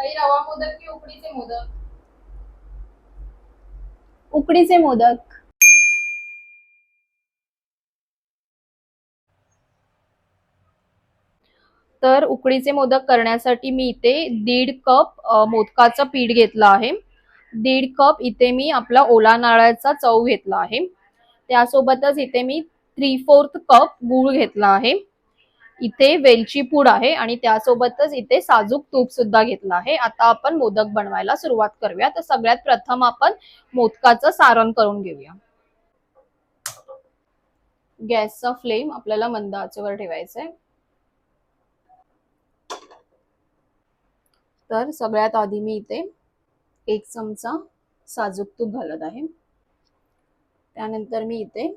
काही रवा मोदक की उकडीचे मोदक? उकडीचे मोदक. तर उकडीचे मोदक करण्यासाठी मी इथे दीड कप अ, मोदकाचं पीठ घेतलं आहे. दीड कप इथे मी आपला ओला नारळाचा चव घेतला आहे. त्यासोबतच इथे मी थ्री फोर्थ कप गूळ घेतला आहे. इथे वेलची पूड आहे आणि त्यासोबतच इथे साजूक तूप सुद्धा घेतलं आहे. आता आपण मोदक बनवायला सुरुवात करूया. तर सगळ्यात प्रथम आपण मोदकाचं सारण करून घेऊया. गॅसचा फ्लेम आपल्याला मंद आचेवर ठेवायचा आहे तर सगळ्यात आधी मी इथे एक चमचा साजूक तूप घालत आहे. त्यानंतर मी इथे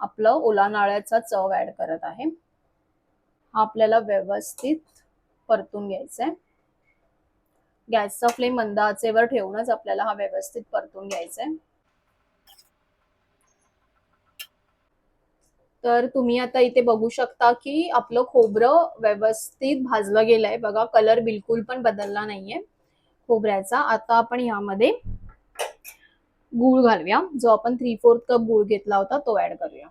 आपलं ओला नाळ्याचा चव ऍड करत आहे. हा आपल्याला व्यवस्थित परतून घ्यायचा आहे गॅसचा फ्लेम मंद आचेवर ठेवूनच आपल्याला हा व्यवस्थित परतून घ्यायचा आहे तर तुम्ही आता इथे बघू शकता की आपलं खोबरं व्यवस्थित भाजलं गेलंय. बघा कलर बिलकुल पण बदलला नाहीये खोबऱ्याचा. आता आपण यामध्ये गूळ घालूया. जो आपण थ्री फोर्थ कप गूळ घेतला होता तो ऍड करूया.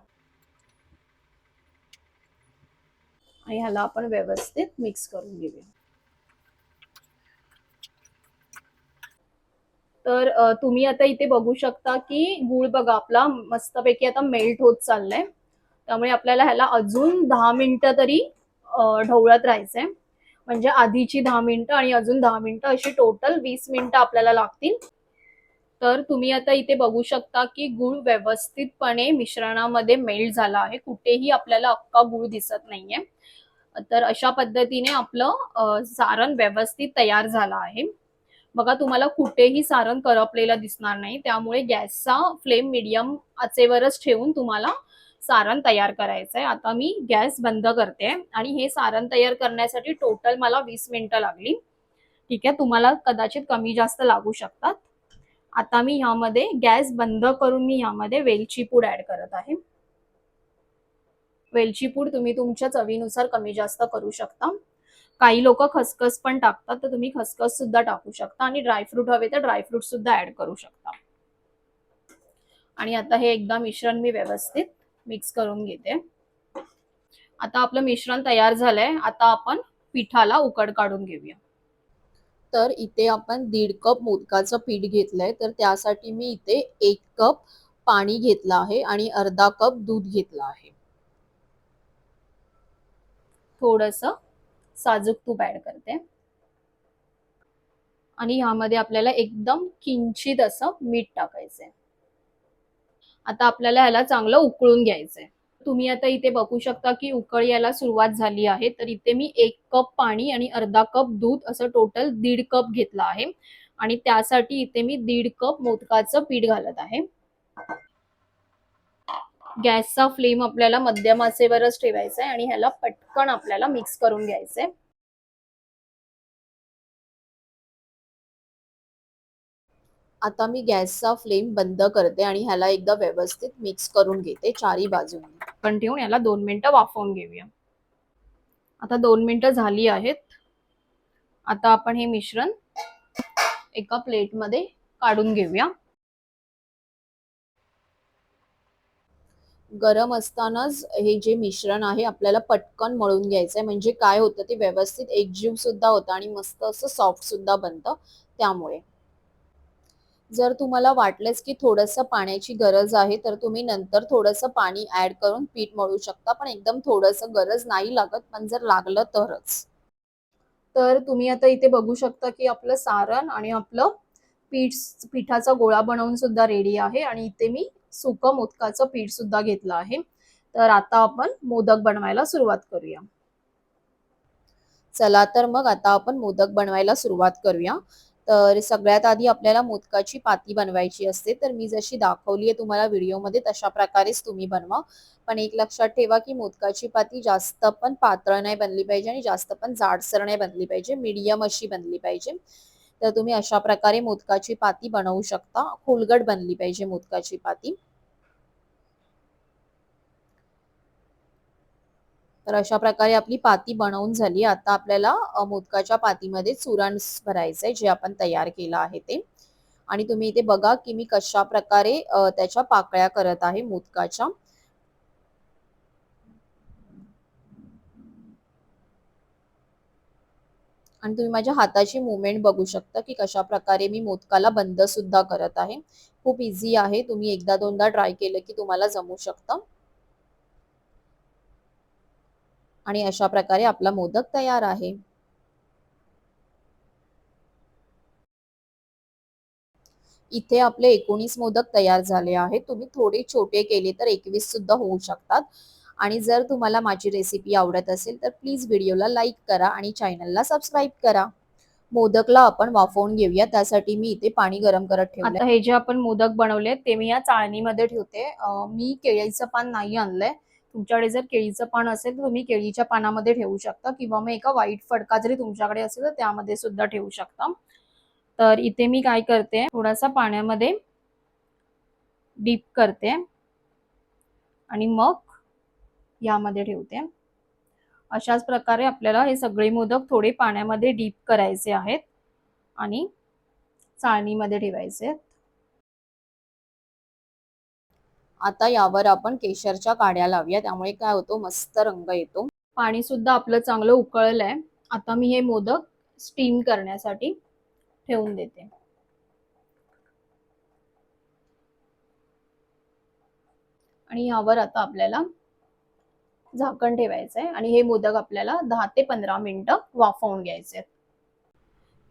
आणि ह्याला आपण व्यवस्थित मिक्स करून घेऊया. तर तुम्ही आता इथे बघू शकता की गूळ बघा आपला मस्तपैकी आता मेल्ट होत चाललाय. त्यामुळे आपल्याला ह्याला अजून दहा मिनिटं तरी ढवळत राहायचंय. म्हणजे आधीची दहा मिनिटं आणि अजून दहा मिनिटं अशी टोटल वीस मिनिटं आपल्याला लागतील. तर तुम्ही आता इथे बघू शकता की गुळ व्यवस्थितपणे मिश्रणामध्ये मेल्ट झाला आहे. कुठेही आपल्याला अख्खा गुळ दिसत नाहीये. तर अशा पद्धतीने आपलं सारण व्यवस्थित तयार झालं आहे. बघा तुम्हाला कुठेही सारण करपलेलं दिसणार नाही. त्यामुळे गॅसचा फ्लेम मीडियम आचेवरच ठेवून तुम्हाला सारण तयार करायचं आहे. आता मी गॅस बंद करते आणि हे सारण तयार करण्यासाठी टोटल मला वीस मिनिटं लागली. ठीक आहे तुम्हाला कदाचित कमी जास्त लागू शकतात. आता मी ह्यामध्ये गॅस बंद करून मी ह्यामध्ये वेलची पूड ऍड करत आहे. वेलची पूड तुम्ही तुमच्या चवीनुसार कमी जास्त करू शकता. काही लोक खसखस पण टाकतात तर तुम्ही खसखस सुद्धा टाकू शकता आणि ड्रायफ्रूट हवे तर ड्रायफ्रूट सुद्धा ऍड करू शकता. आणि आता हे एकदा मिश्रण मी व्यवस्थित मिक्स करून घेते. आता आपलं मिश्रण तयार झालंय आता आपण पिठाला उकड काढून घेऊया. तर इथे आपण दीड कप मोदकाचं पीठ घेतलंय तर त्यासाठी मी इथे एक कप पाणी घेतलं आहे आणि अर्धा कप दूध घेतलं आहे. थोडस साजूक तूप ऍड करते. आणि ह्यामध्ये आपल्याला एकदम किंचित असं मीठ टाकायचंय. आता आपल्याला ह्याला चांगलं उकळून घ्यायचंय. तुम्ही आता इथे बघू शकता की उकळ यायला सुरुवात झाली आहे. तर इथे मी एक कप पाणी आणि अर्धा कप दूध असं टोटल दीड कप घेतलं आहे. आणि त्यासाठी इथे मी दीड कप मोदकाचं पीठ घालत आहे. गॅसचा फ्लेम आपल्याला मध्यम आचेवरच ठेवायचा आहे आणि ह्याला पटकन आपल्याला मिक्स करून घ्यायचंय. आता मी गॅसचा फ्लेम बंद करते आणि ह्याला एकदा व्यवस्थित मिक्स करून घेते चारी बाजूने. पण ठेवून याला दोन मिनिटं वाफवून घेऊया. आता दोन मिनिटं झाली आहेत. आता आपण हे मिश्रण एका प्लेटमध्ये काढून घेऊया. गरम असतानाच हे जे मिश्रण आहे आपल्याला पटकन मळून घ्यायचं आहे म्हणजे काय होतं ते व्यवस्थित एकजीव सुद्धा होतं आणि मस्त असं सॉफ्ट सुद्धा बनतं त्यामुळे. जर तुम्हाला वाटलंच की थोडंसं पाण्याची गरज आहे तर तुम्ही नंतर थोडंसं पाणी ऍड करून पीठ मळू शकता. पण एकदम थोडंसं गरज नाही लागत पण जर लागलं तरच. तर तुम्ही आता इथे बघू शकता की आपलं सारण आणि आपलं पीठ पिठाचा गोळा बनवून सुद्धा रेडी आहे आणि इथे मी सुकं मोदकाचं पीठ सुद्धा घेतलं आहे. तर आता आपण मोदक बनवायला सुरुवात करूया. चला तर मग आता आपण मोदक बनवायला सुरुवात करूया. तर सगळ्यात आधी आपल्याला मोदकाची पाती बनवायची असते. तर मी जशी दाखवली आहे तुम्हाला व्हिडिओमध्ये तशा प्रकारेच तुम्ही बनवा. पण एक लक्षात ठेवा की मोदकाची पाती जास्त पण पातळ नाही बनली पाहिजे आणि जास्त पण जाडसर नाही बनली पाहिजे. मीडियम अशी बनली पाहिजे. तर तुम्ही अशा प्रकारे मोदकाची पाती बनवू शकता. खोलगट बनली पाहिजे मोदकाची पाती. तर अशा प्रकारे आपली पाती बनवून झाली. आता आपल्याला मोदकाच्या पातीमध्ये चुरण भरायचंय जे आपण तयार केलं आहे ते. आणि तुम्ही इथे बघा की मी कशा प्रकारे त्याच्या पाकळ्या करत आहे मोदकाच्या. आणि तुम्ही माझ्या हाताची मुवमेंट बघू शकता की कशा प्रकारे मी मोदकाला बंद सुद्धा करत आहे. खूप इझी आहे. तुम्ही एकदा दोनदा ट्राय केलं की तुम्हाला जमू शकतं. आणि अशा प्रकारे आपला मोदक तयार आहे. इथे आपले एकोणीस मोदक तयार झाले आहेत. तुम्ही थोडे छोटे केले तर एकवीस सुद्धा होऊ शकतात. आणि जर तुम्हाला माझी रेसिपी आवडत असेल तर प्लीज व्हिडिओला लाईक करा आणि चॅनलला सबस्क्राईब करा. मोदकला आपण वाफवून घेऊया त्यासाठी मी इथे पाणी गरम करत ठेवलं हे जे आपण मोदक बनवले ते मी या चाळणीमध्ये ठेवते. मी केळीचं पान नाही आणलंय. तुमच्याकडे जर केळीचं पान असेल तर तुम्ही केळीच्या पानामध्ये ठेवू शकता किंवा मग एका वाईट फडका जरी तुमच्याकडे असेल तर त्यामध्ये सुद्धा ठेवू शकता. तर इथे मी काय करते थोडासा पाण्यामध्ये डीप करते. आणि मग यामध्ये ठेवते. अशाच प्रकारे आपल्याला हे सगळे मोदक थोडे पाण्यामध्ये डीप करायचे आहेत आणि चाळणीमध्ये ठेवायचे आहेत. आता यावर आपण केशरच्या काड्या लावूया त्यामुळे काय होतं मस्त रंग येतो. पाणी सुद्धा आपलं चांगलं उकळलंय. आता मी हे मोदक स्टीम करण्यासाठी ठेवून देते. आणि यावर आता आपल्याला झाकण ठेवायचंय आणि हे मोदक आपल्याला दहा ते पंधरा मिनिटं वाफवून घ्यायचे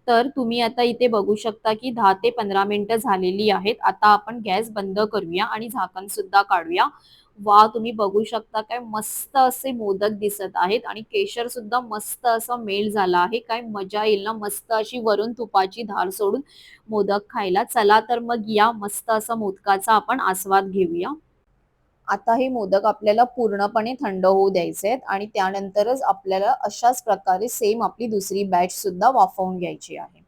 तर तुम्ही आता इथे बघू शकता की दहा ते पंधरा मिनिटं झालेली आहेत. आता आपण गॅस बंद करूया आणि झाकण सुद्धा काढूया. वा तुम्ही बघू शकता काय मस्त असे मोदक दिसत आहेत आणि केशर सुद्धा मस्त असा मेल झाला आहे. काय मजा येईल ना मस्त अशी वरून तुपाची धार सोडून मोदक खायला. चला तर मग या मस्त असा मोदकाचा आपण आस्वाद घेऊया. आता हे मोदक आपल्याला पूर्णपणे थंड होऊ द्यायचे आहेत आणि त्यानंतरच आपल्याला अशाच प्रकारे सेम आपली दुसरी बॅच सुद्धा वाफवून घ्यायची आहे.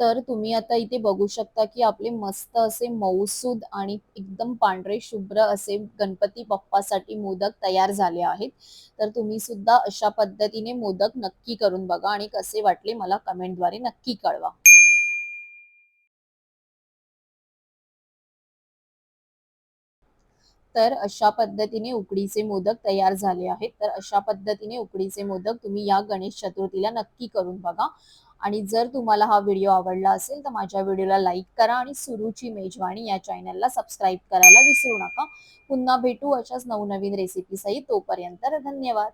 तर तुम्ही आता इथे बघू शकता की आपले मस्त असे मऊसूद आणि एकदम पांढरे शुभ्र असे गणपती बाप्पासाठी मोदक तयार झाले आहेत. तर तुम्ही सुद्धा अशा पद्धतीने मोदक नक्की करून बघा आणि कसे वाटले मला कमेंटद्वारे नक्की कळवा. तर अशा पद्धतीने उकडीचे मोदक तयार झाले आहेत. तर अशा पद्धतीने उकडीचे मोदक तुम्ही या गणेश चतुर्थीला नक्की करून बघा. आणि जर तुम्हाला हा व्हिडिओ आवडला असेल तर माझ्या व्हिडिओला लाईक करा आणि सुरुची मेजवानी या चॅनलला सबस्क्राईब करायला विसरू नका. पुन्हा भेटू अशाच नवनवीन रेसिपी सहित तोपर्यंत धन्यवाद.